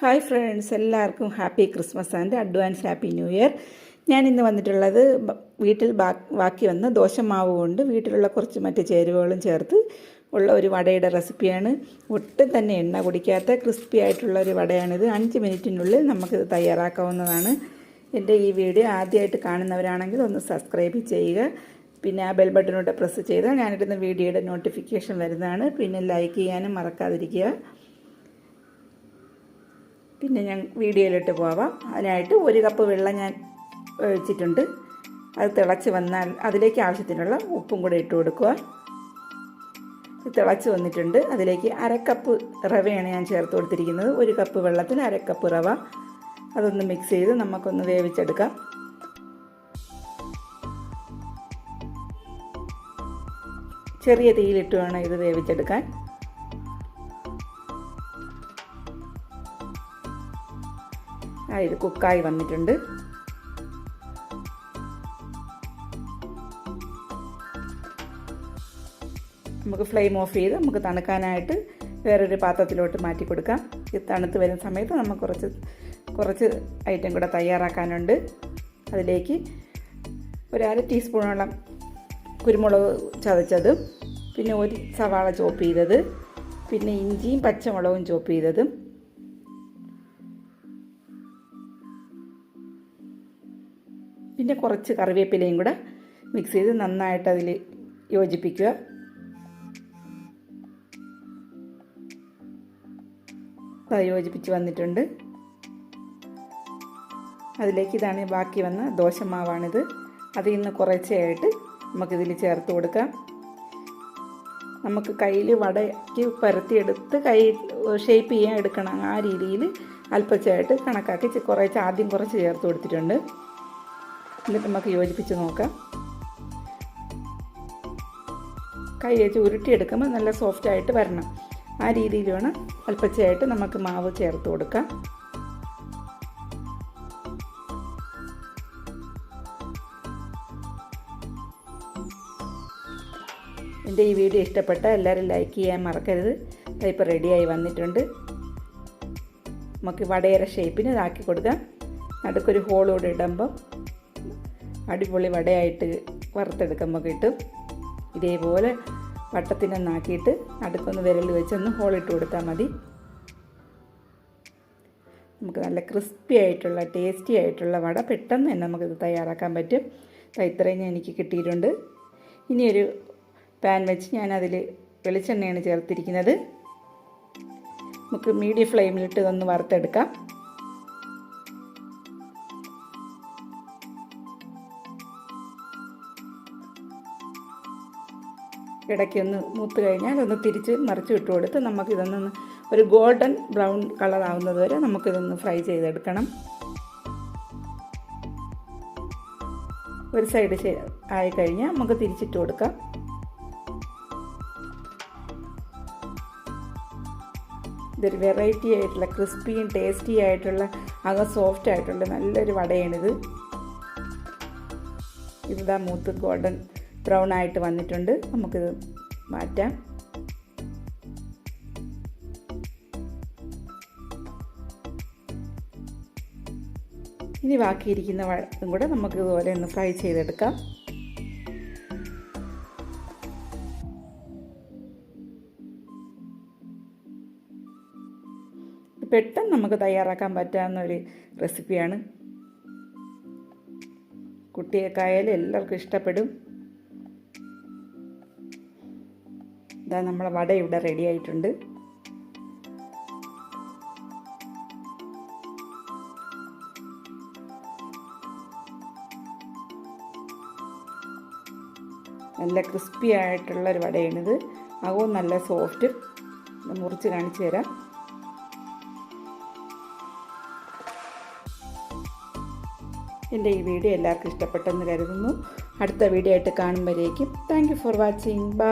Hi friends എല്ലാവർക്കും happy Christmas and advance happy new year. ഞാൻ ഇന്ന് വന്നിട്ടുള്ളത് വീട്ടിൽ ബാക്കി വന്ന ദോശമാവ് കൊണ്ട് വീട്ടിലുള്ള കുറച്ച് മറ്റ് ചേരുവകളും ചേർത്ത് ഉള്ള ഒരു വടയുടെ റെസിപ്പിയാണ്. ഒട്ടും തന്നെ എണ്ണ കുടിക്കാത്ത ക്രിസ്പി ആയിട്ടുള്ള ഒരു വടയാണിത്. അഞ്ച് മിനിറ്റിനുള്ളിൽ നമുക്കിത് തയ്യാറാക്കാവുന്നതാണ്. എന്റെ ഈ വീഡിയോ ആദ്യമായിട്ട് കാണുന്നവരാണെങ്കിൽ ഒന്ന് സബ്സ്ക്രൈബ് ചെയ്യുക. പിന്നെ ആ ബെൽ ബട്ടണോട്ട് പ്രസ് ചെയ്താൽ ഞാനിടുന്ന വീഡിയോയുടെ നോട്ടിഫിക്കേഷൻ വരുന്നതാണ്. പിന്നെ ലൈക്ക് ചെയ്യാനും മറക്കാതിരിക്കുക. പിന്നെ ഞാൻ വീഡിയോയിലിട്ട് പോവാം. അതിനായിട്ട് ഒരു കപ്പ് വെള്ളം ഞാൻ ഒഴിച്ചിട്ടുണ്ട്. അത് തിളച്ച് വന്നാൽ അതിലേക്ക് ആവശ്യത്തിനുള്ള ഉപ്പും കൂടെ ഇട്ട് കൊടുക്കുക. തിളച്ച് വന്നിട്ടുണ്ട്. അതിലേക്ക് അരക്കപ്പ് റവയാണ് ഞാൻ ചേർത്ത് കൊടുത്തിരിക്കുന്നത്. ഒരു കപ്പ് വെള്ളത്തിന് അരക്കപ്പ് റവ. അതൊന്ന് മിക്സ് ചെയ്ത് നമുക്കൊന്ന് വേവിച്ചെടുക്കാം. ചെറിയ തീയിലിട്ട് വേണം ഇത് വേവിച്ചെടുക്കാൻ. ഇത് കുക്കായി വന്നിട്ടുണ്ട്. നമുക്ക് ഫ്ലെയിം ഓഫ് ചെയ്ത് നമുക്ക് തണുക്കാനായിട്ട് വേറൊരു പാത്രത്തിലോട്ട് മാറ്റി കൊടുക്കാം. ഇത് തണുത്ത് വരുന്ന സമയത്ത് നമുക്ക് കുറച്ച് കുറച്ച് ഐറ്റം കൂടെ തയ്യാറാക്കാനുണ്ട്. അതിലേക്ക് ഒരു അര ടീസ്പൂണോളം കുരുമുളക് ചതച്ചത് പിന്നെ ഒരു സവാള ചോപ്പ് ചെയ്തത് പിന്നെ ഇഞ്ചിയും പച്ചമുളകും ചോപ്പ് ചെയ്തതും പിന്നെ കുറച്ച് കറിവേപ്പിലയും കൂടെ മിക്സ് ചെയ്ത് നന്നായിട്ട് അതിൽ യോജിപ്പിക്കുക. അത് യോജിപ്പിച്ച് വന്നിട്ടുണ്ട്. അതിലേക്ക് ഇതാണ് ബാക്കി വന്ന ദോശമാവാണിത്. അതിൽ നിന്ന് കുറച്ചായിട്ട് നമുക്കിതിൽ ചേർത്ത് കൊടുക്കാം. നമുക്ക് കയ്യിൽ വടയ്ക്ക് പരത്തിയെടുത്ത് കൈ ഷേപ്പ് ചെയ്യാൻ എടുക്കണം ആ രീതിയിൽ അല്പച്ചായിട്ട് കണക്കാക്കി കുറച്ച് ആദ്യം കുറച്ച് ചേർത്ത് കൊടുത്തിട്ടുണ്ട്. എന്നിട്ട് നമുക്ക് യോജിപ്പിച്ച് നോക്കാം. കൈ വെച്ച് ഉരുട്ടിയെടുക്കുമ്പോൾ നല്ല സോഫ്റ്റ് ആയിട്ട് വരണം. ആ രീതിയിൽ വേണം അല്പച്ചയായിട്ട് നമുക്ക് മാവ് ചേർത്ത് കൊടുക്കാം. എന്റെ ഈ വീഡിയോ ഇഷ്ടപ്പെട്ട എല്ലാവരും ലൈക്ക് ചെയ്യാൻ മറക്കരുത്. ഇപ്പോൾ റെഡിയായി വന്നിട്ടുണ്ട്. നമുക്ക് വടയര ഷേപ്പിന് ഇതാക്കി കൊടുക്കാം. നടുക്കൊരു ഹോളോട് ഇടുമ്പം അടിപൊളി വടയായിട്ട് വറുത്തെടുക്കുമ്പോൾ കിട്ടും. ഇതേപോലെ വട്ടത്തിനൊന്നാക്കിയിട്ട് നടുക്കൊന്ന് വിരൽ വെച്ചൊന്ന് ഹോളിട്ട് കൊടുത്താൽ മതി. നമുക്ക് നല്ല ക്രിസ്പി ആയിട്ടുള്ള ടേസ്റ്റി ആയിട്ടുള്ള വട പെട്ടെന്ന് തന്നെ നമുക്കിത് തയ്യാറാക്കാൻ പറ്റും. ഇത്രയും ഞാൻ എനിക്ക് കിട്ടിയിട്ടുണ്ട്. ഇനിയൊരു പാൻ വെച്ച് ഞാനതിൽ വെളിച്ചെണ്ണയാണ് ചേർത്തിരിക്കുന്നത്. നമുക്ക് മീഡിയം ഫ്ലെയിമിലിട്ട് ഇതൊന്ന് വറുത്തെടുക്കാം. ഇടയ്ക്കൊന്ന് മൂത്ത് കഴിഞ്ഞാൽ ഒന്ന് തിരിച്ച് മറിച്ച് ഇട്ട് കൊടുത്ത് നമുക്കിതൊന്ന് ഒരു ഗോൾഡൻ ബ്രൗൺ കളർ ആവുന്നത് വരെ നമുക്കിതൊന്ന് ഫ്രൈ ചെയ്തെടുക്കണം. ഒരു സൈഡ് ആയി കഴിഞ്ഞാൽ നമുക്ക് തിരിച്ചിട്ട് കൊടുക്കാം. ഇതൊരു വെറൈറ്റി ആയിട്ടുള്ള ക്രിസ്പിയും ടേസ്റ്റി ആയിട്ടുള്ള അകം സോഫ്റ്റ് ആയിട്ടുള്ള നല്ലൊരു വടയാണിത്. ഇതാ മൂത്ത് ഗോൾഡൻ ബ്രൗൺ ആയിട്ട് വന്നിട്ടുണ്ട്. നമുക്കിത് മാറ്റാം. ഇനി ബാക്കിയിരിക്കുന്ന വഴക്കും കൂടെ നമുക്ക് ഇതുപോലെ ഒന്ന് ഫ്രൈ ചെയ്തെടുക്കാം. പെട്ടെന്ന് നമുക്ക് തയ്യാറാക്കാൻ പറ്റാവുന്ന ഒരു റെസിപ്പിയാണ് കുട്ടിയൊക്കെ ആയാലും എല്ലാവർക്കും ഇഷ്ടപ്പെടും. ഇതാ നമ്മളെ വട ഇവിടെ റെഡി ആയിട്ടുണ്ട്. നല്ല ക്രിസ്പി ആയിട്ടുള്ള ഒരു വടയാണിത്. അകവും നല്ല സോഫ്റ്റ് മുറിച്ച് കാണിച്ചു തരാം. എന്റെ ഈ വീഡിയോ എല്ലാവർക്കും ഇഷ്ടപ്പെട്ടെന്ന് കരുതുന്നു. അടുത്ത വീഡിയോ ആയിട്ട് കാണുമ്പോഴേക്കും. Thank you for watching bye